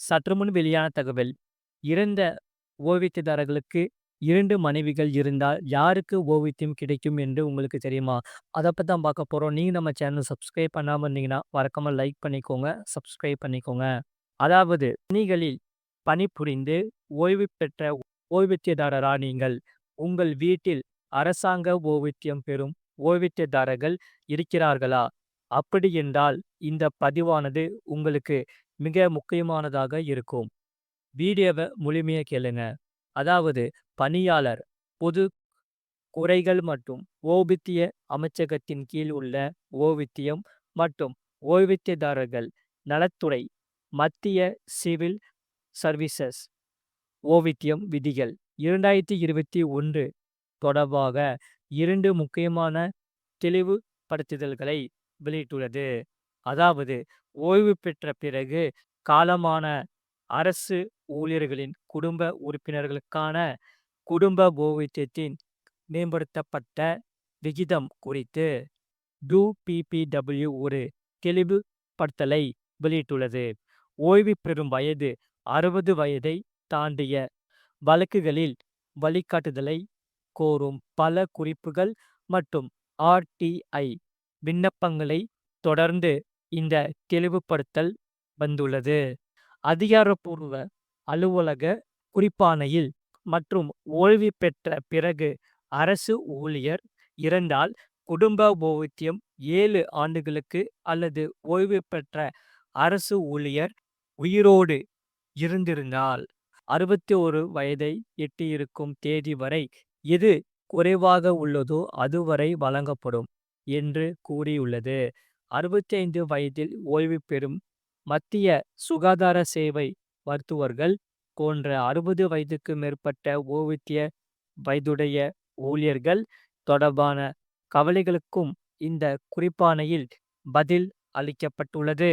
சற்று முன் வெளியான தகவல். இறந்த ஓவியத்தாரர்களுக்கு இரண்டு மனைவிகள் இருந்தால் யாருக்கு ஓவியத்தியம் கிடைக்கும் என்று உங்களுக்கு தெரியுமா? அதை பற்றி தான் பார்க்க போகிறோம் நீங்கள் நம்ம சேனல் சப்ஸ்கிரைப் பண்ணாமல் இருந்தீங்கன்னா மறக்காம லைக் பண்ணிக்கோங்க சப்ஸ்கிரைப் பண்ணிக்கோங்க. அதாவது பணிகளில் பணிபுரிந்து ஓய்வு பெற்ற ஓய்வூத்தியதாரரா நீங்கள்? உங்கள் வீட்டில் அரசாங்க ஓவியத்தியம் பெறும் ஓய்வூத்தியதாரர்கள் இருக்கிறார்களா? அப்படி என்றால் இந்த பதிவானது உங்களுக்கு மிக முக்கியமானதாக இருக்கும். வீடியோவை முழுமையாக கேளுங்க. அதாவது பணியாளர் பொது குறைகள் மற்றும் ஓவித்திய அமைச்சகத்தின் கீழ் உள்ள ஓவித்தியம் மற்றும் ஓய்வூதியதாரர்கள் நலத்துறை மத்திய சிவில் சர்வீசஸ் ஓவித்தியம் விதிகள் இரண்டாயிரத்தி இருபத்தி ஒன்று தொடர்பாக இரண்டு முக்கியமான தெளிவுபடுத்துதல்களை வெளியிட்டுள்ளது. அதாவது ஓய்வு பெற்ற பிறகு காலமான அரசு ஊழியர்களின் குடும்ப உறுப்பினர்களுக்கான குடும்ப ஓய்வூதியத்தின் மேம்படுத்தப்பட்ட விகிதம் குறித்து டுபிபிடபிள்யூ ஒரு தெளிவுபடுத்தலை வெளியிட்டுள்ளது. ஓய்வு பெறும் வயது அறுபது வயதை தாண்டிய வழக்குகளில் வழிகாட்டுதலை கோரும் பல குறிப்புகள் மற்றும் ஆர்டிஐ விண்ணப்பங்களை தொடர்ந்து இந்த தெளிவுபடுத்தல் வந்துள்ளது. அதிகாரப்பூர்வ அலுவலக குறிப்பாணையில் மற்றும் ஓய்வு பெற்ற பிறகு அரசு ஊழியர் இறந்தால் குடும்ப ஓய்வூதியம் ஏழு ஆண்டுகளுக்கு அல்லது ஓய்வு பெற்ற அரசு ஊழியர் உயிரோடு இருந்திருந்தால் அறுபத்தி ஒரு வயதை எட்டியிருக்கும் தேதி வரை எது குறைவாக உள்ளதோ அதுவரை வழங்கப்படும் என்று கூறியுள்ளது. அறுபத்தி ஐந்து வயதில் ஓய்வு பெறும் மத்திய சுகாதார சேவை மருத்துவர்கள் போன்ற அறுபது வயதுக்கு மேற்பட்ட ஓய்வூதிய வயதுடைய ஊழியர்கள் தொடர்பான கவலைகளுக்கும் இந்த குறிப்பானையில் பதில் அளிக்கப்பட்டுள்ளது.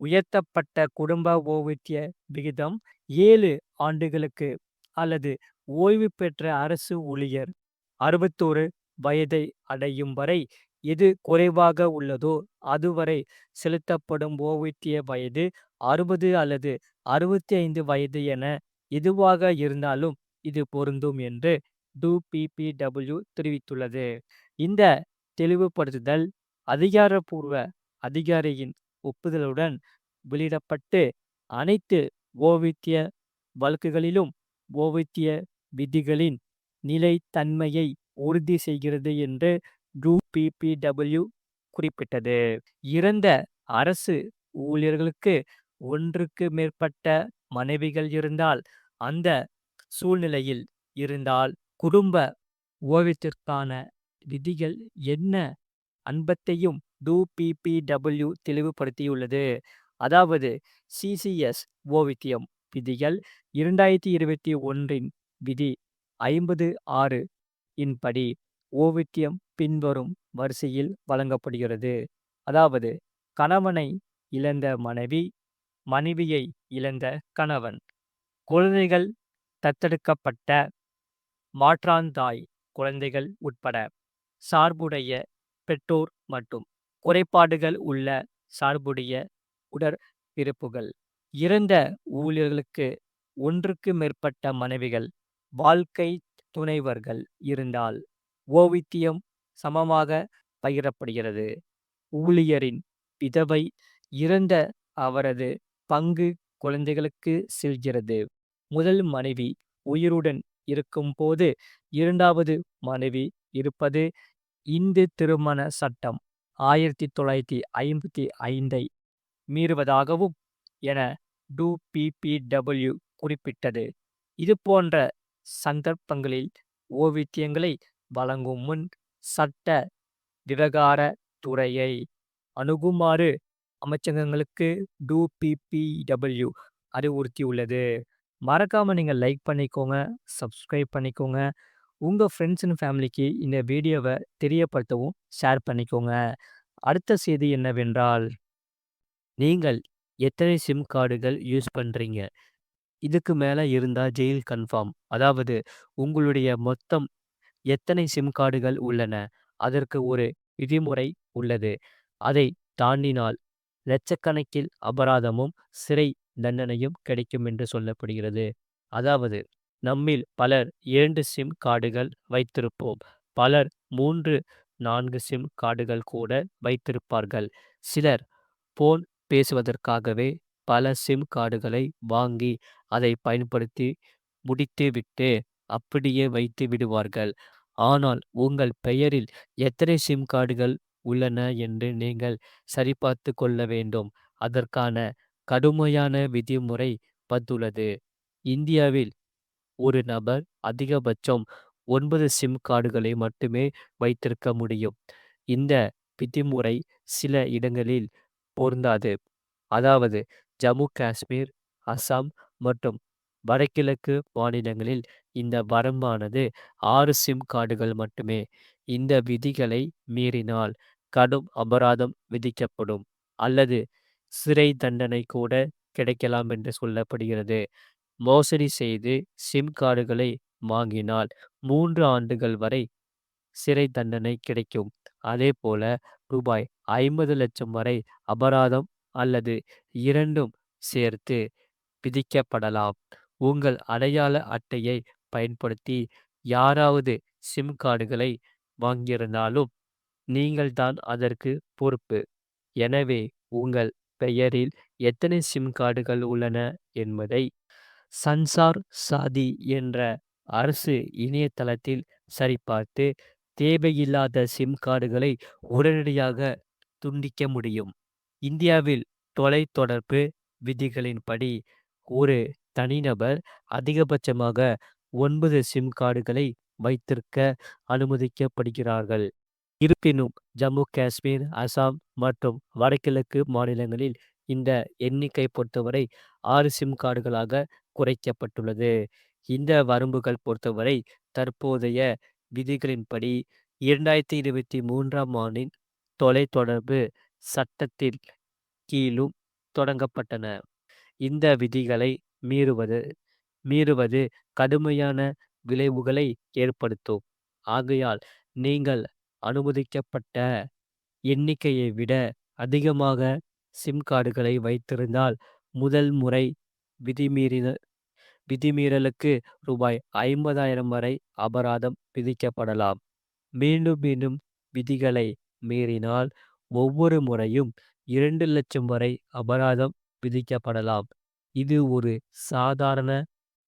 உயர்த்தப்பட்ட குடும்ப ஓய்வூதிய விகிதம் ஏழு ஆண்டுகளுக்கு அல்லது ஓய்வு பெற்ற அரசு ஊழியர் அறுபத்தோரு வயதை அடையும் வரை எது குறைவாக உள்ளதோ அதுவரை செலுத்தப்படும் ஓய்வூதிய வயது அறுபது அல்லது அறுபத்தி ஐந்து வயது என எதுவாக இருந்தாலும் இது பொருந்தும் என்று டூபிபிடபிள்யூ தெரிவித்துள்ளது. இந்த தெளிவுபடுத்துதல் அதிகாரப்பூர்வ அதிகாரியின் ஒப்புதலுடன் வெளியிடப்பட்டு அனைத்து ஓய்வூதிய வழக்குகளிலும் ஓவித்திய விதிகளின் நிலைத்தன்மையை உறுதி செய்கிறது என்று பிபிடபிள்யூ குறிப்பிட்டது. இறந்த அரசு ஊழியர்களுக்கு ஒன்றுக்கு மேற்பட்ட மனைவிகள் இருந்தால் அந்த சூழ்நிலையில் இருந்தால் குடும்ப ஓவியத்திற்கான விதிகள் என்ன? அன்பத்தையும் டுபிபிடபிள்யூ தெளிவுபடுத்தியுள்ளது. அதாவது சிசிஎஸ் ஓவித்தியம் விதிகள் இரண்டாயிரத்தி இருபத்தி ஒன்றின் விதி ஐம்பது ஆறு இன்படி ஓவித்தியம் பின்வரும் வரிசையில் வழங்கப்படுகிறது. அதாவது கணவனை இழந்த மனைவி மனைவியை இழந்த கணவன். குழந்தைகள் தத்தெடுக்கப்பட்ட மாற்றாந்தாய் குழந்தைகள் உட்பட சார்புடைய பெற்றோர் மற்றும் குறைபாடுகள் உள்ள சார்புடைய உடற்பிறப்புகள். இறந்த ஊழியர்களுக்கு ஒன்றுக்கு மேற்பட்ட மனைவிகள் வாழ்க்கை துணைவர்கள் இருந்தால் ஓவித்தியம் சமமாக பகிரப்படுகிறது. ஊழியரின் விதவை இறந்த அவரது பங்கு குழந்தைகளுக்கு செல்கிறது. முதல் மனைவி உயிருடன் இருக்கும்போது இரண்டாவது மனைவி இருப்பது இந்து திருமண சட்டம் ஆயிரத்தி தொள்ளாயிரத்தி ஐம்பத்தி ஐந்தை மீறுவதாகவும் என டுபிபிடபிள்யூ குறிப்பிட்டது. இது போன்ற சந்தர்ப்பங்களில் ஓவியத்தியங்களை வழங்கும் முன் சட்ட விவகார துறையை அணுகுமாறு அமைச்சகங்களுக்கு டுபிபிடபிள்யூ அறிவுறுத்தியுள்ளது. மறக்காம நீங்கள் லைக் பண்ணிக்கோங்க சப்ஸ்கிரைப் பண்ணிக்கோங்க. உங்கள் ஃப்ரெண்ட்ஸ் அண்ட் ஃபேமிலிக்கு இந்த வீடியோவை தெரியப்படுத்தவும் ஷேர் பண்ணிக்கோங்க. அடுத்த செய்தி என்னவென்றால் நீங்கள் எத்தனை சிம் கார்டுகள் யூஸ் பண்ணுறீங்க இதுக்கு மேலே இருந்தால் ஜெயில் கன்ஃபார்ம் அதாவது உங்களுடைய மொத்தம் எத்தனை சிம் கார்டுகள் உள்ளன அதற்கு ஒரு விதிமுறை உள்ளது அதை தாண்டினால் லட்சக்கணக்கில் அபராதமும் சிறை தண்டனையும் கிடைக்கும் என்று சொல்லப்படுகிறது. அதாவது நம்மில் பலர் இரண்டு சிம் கார்டுகள் வைத்திருப்போம். பலர் 3, 4 சிம் கார்டுகள் கூட வைத்திருப்பார்கள். சிலர் போன் பேசுவதற்காகவே பல சிம் கார்டுகளை வாங்கி அதை பயன்படுத்தி முடித்துவிட்டு அப்படியே வைத்து விடுவார்கள். ஆனால் உங்கள் பெயரில் எத்தனை சிம் கார்டுகள் உள்ளன என்று நீங்கள் சரிபார்த்துக் கொள்ள வேண்டும். அதற்கான கடுமையான விதிமுறை வந்துள்ளது. இந்தியாவில் ஒரு நபர் அதிகபட்சம் 9 சிம் கார்டுகளை மட்டுமே வைத்திருக்க முடியும். இந்த விதிமுறை சில இடங்களில் பொருந்தாது. அதாவது ஜம்மு காஷ்மீர், அசாம் மற்றும் வடகிழக்கு மாநிலங்களில் இந்த வரம்பானது ஆறு சிம் கார்டுகள் மட்டுமே. இந்த விதிகளை மீறினால் கடும் அபராதம் விதிக்கப்படும் அல்லது சிறை தண்டனை கூட கிடைக்கலாம் என்று சொல்லப்படுகிறது. மோசடி செய்து சிம் கார்டுகளை வாங்கினால் மூன்று ஆண்டுகள் வரை சிறை தண்டனை கிடைக்கும். அதேபோல ரூபாய் 50 லட்சம் வரை அபராதம் அல்லது இரண்டும் சேர்த்து விதிக்கப்படலாம். உங்கள் அடையாள அட்டையை பயன்படுத்தி யாராவது சிம் கார்டுகளை வாங்கியிருந்தாலும் நீங்கள் தான் அதற்கு பொறுப்பு. எனவே உங்கள் பெயரில் எத்தனை சிம் கார்டுகள் உள்ளன என்பதை சன்சார் சாதி என்ற அரசு இணையதளத்தில் சரிபார்த்து தேவையில்லாத சிம் கார்டுகளை உடனடியாக துண்டிக்க முடியும். இந்தியாவில் தொலைத்தொடர்பு விதிகளின்படி ஒரு தனிநபர் அதிகபட்சமாக ஒன்பது சிம் கார்டுகளை வைத்திருக்க அனுமதிக்கப்படுகிறார்கள். இருப்பினும் ஜம்மு காஷ்மீர், அசாம் மற்றும் வடகிழக்கு மாநிலங்களில் இந்த எண்ணிக்கை பொறுத்தவரை ஆறு சிம் கார்டுகளாக குறைக்கப்பட்டுள்ளது. இந்த வரம்புகள் பொறுத்தவரை தற்போதைய விதிகளின்படி 2023ஆம் ஆண்டின் தொலைத்தொடர்பு சட்டத்தின் கீழும் தொடங்கப்பட்டன. இந்த விதிகளை மீறுவது மீறுவது கடுமையான விளைவுகளை ஏற்படுத்தும். ஆகையால் நீங்கள் அனுமதிக்கப்பட்ட எண்ணிக்கையை விட அதிகமாக சிம் கார்டுகளை வைத்திருந்தால் முதல் முறை விதிமீறின விதிமீறலுக்கு ரூபாய் 50,000 வரை அபராதம் விதிக்கப்படலாம். மீண்டும் மீண்டும் விதிகளை மீறினால் ஒவ்வொரு முறையும் இரண்டு லட்சம் வரை அபராதம் விதிக்கப்படலாம். இது ஒரு சாதாரண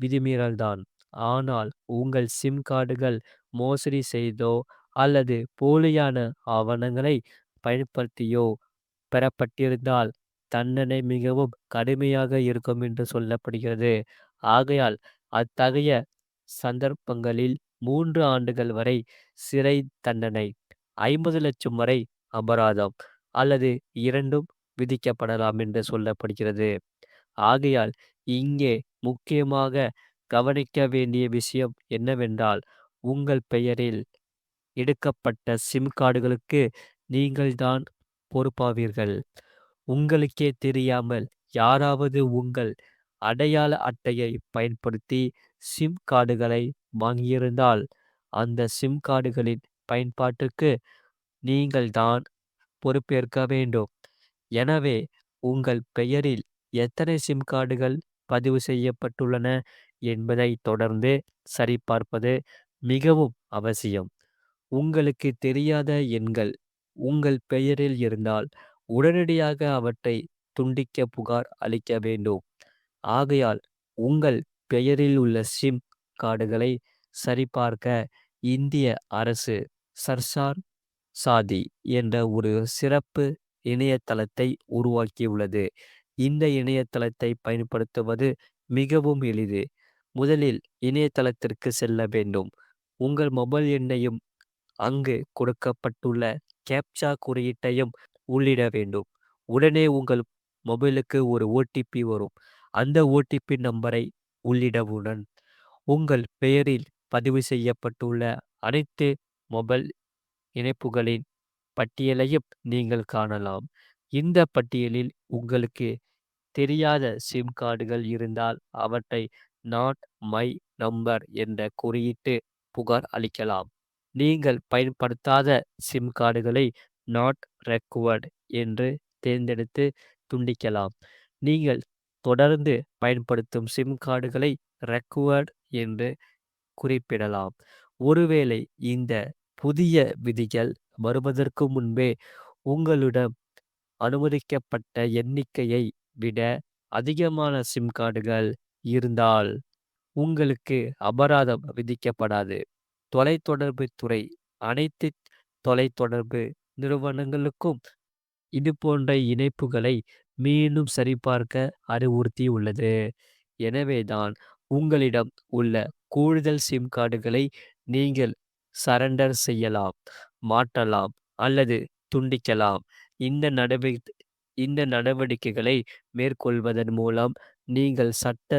விதிமீறல்தான். ஆனால் உங்கள் சிம் கார்டுகள் மோசடி செய்தோ அல்லது போலியான ஆவணங்களை பயன்படுத்தியோ பெறப்பட்டிருந்தால் தண்டனை மிகவும் கடுமையாக இருக்கும் என்று சொல்லப்படுகிறது. ஆகையால் அத்தகைய சந்தர்ப்பங்களில் மூன்று ஆண்டுகள் வரை சிறை தண்டனை, 50 லட்சம் வரை அபராதம் அல்லது இரண்டும் விதிக்கப்படலாம் என்று சொல்லப்படுகிறது. ஆகையால் இங்கே முக்கியமாக கவனிக்க வேண்டிய விஷயம் என்னவென்றால் உங்கள் பெயரில் எடுக்கப்பட்ட சிம் கார்டுகளுக்கு நீங்கள் தான் பொறுப்பாவீர்கள். உங்களுக்கே தெரியாமல் யாராவது உங்கள் அடையாள அட்டையை பயன்படுத்தி சிம் கார்டுகளை வாங்கியிருந்தால் அந்த சிம் கார்டுகளின் பயன்பாட்டுக்கு நீங்கள் தான் பொறுப்பேற்க வேண்டும். எனவே உங்கள் பெயரில் எத்தனை சிம் கார்டுகள் பதிவு செய்யப்பட்டுள்ளன என்பதை தொடர்ந்து சரிபார்ப்பது மிகவும் அவசியம். உங்களுக்கு தெரியாத எண்கள் உங்கள் பெயரில் இருந்தால் உடனடியாக அவற்றை துண்டிக்க புகார் அளிக்க வேண்டும். ஆகையால் உங்கள் பெயரில் உள்ள சிம் கார்டுகளை சரிபார்க்க இந்திய அரசு சர்சார் சாதி என்ற ஒரு சிறப்பு இணையதளத்தை உருவாக்கியுள்ளது. இந்த இணையதளத்தை பயன்படுத்துவது மிகவும் எளிது. முதலில் இணையதளத்திற்கு செல்ல வேண்டும். உங்கள் மொபைல் எண்ணையும் அங்கு கொடுக்கப்பட்டுள்ள கேப்சா குறியீட்டையும் உள்ளிட வேண்டும். உடனே உங்கள் மொபைலுக்கு ஒரு ஓடிபி வரும். அந்த ஓடிபி நம்பரை உள்ளிடவுடன் உங்கள் பெயரில் பதிவு செய்யப்பட்டுள்ள அனைத்து மொபைல் இணைப்புகளின் பட்டியலையும் நீங்கள் காணலாம். இந்த பட்டியலில் உங்களுக்கு தெரியாத சிம் கார்டுகள் இருந்தால் அவற்றை நாட் மை நம்பர் என்ற குறியிட்டு புகார் அளிக்கலாம். நீங்கள் பயன்படுத்தாத சிம் கார்டுகளை நாட் ரெக்வயர்ட் என்று தேர்ந்தெடுத்து துண்டிக்கலாம். நீங்கள் தொடர்ந்து பயன்படுத்தும் சிம் கார்டுகளை ரெக்வர்ட் என்று குறிப்பிடலாம். ஒருவேளை இந்த புதிய விதிகள் வருவதற்கு முன்பே உங்களிடம் அனுமதிக்கப்பட்ட எண்ணிக்கையை விட அதிகமான சிம் கார்டுகள் இருந்தால் உங்களுக்கு அபராதம் விதிக்கப்படாது. தொலைத்தொடர்பு துறை அனைத்து தொலைத்தொடர்பு நிறுவனங்களுக்கும் இதுபோன்ற இணைப்புகளை மீண்டும் சரிபார்க்க அறிவுறுத்தியுள்ளது. எனவேதான் உங்களிடம் உள்ள கூடுதல் சிம் கார்டுகளை நீங்கள் சரண்டர் செய்யலாம், மாற்றலாம் அல்லது துண்டிக்கலாம். இந்த நடவடிக்கை இந்த நடவடிக்கைகளை மேற்கொள்வதன் மூலம் நீங்கள் சட்ட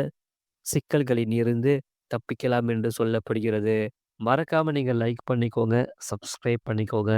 சிக்கல்களில் இருந்து தப்பிக்கலாம் என்று சொல்லப்படுகிறது. மறக்காம நீங்க லைக் பண்ணிக்கோங்க, சப்ஸ்கிரைப் பண்ணிக்கோங்க.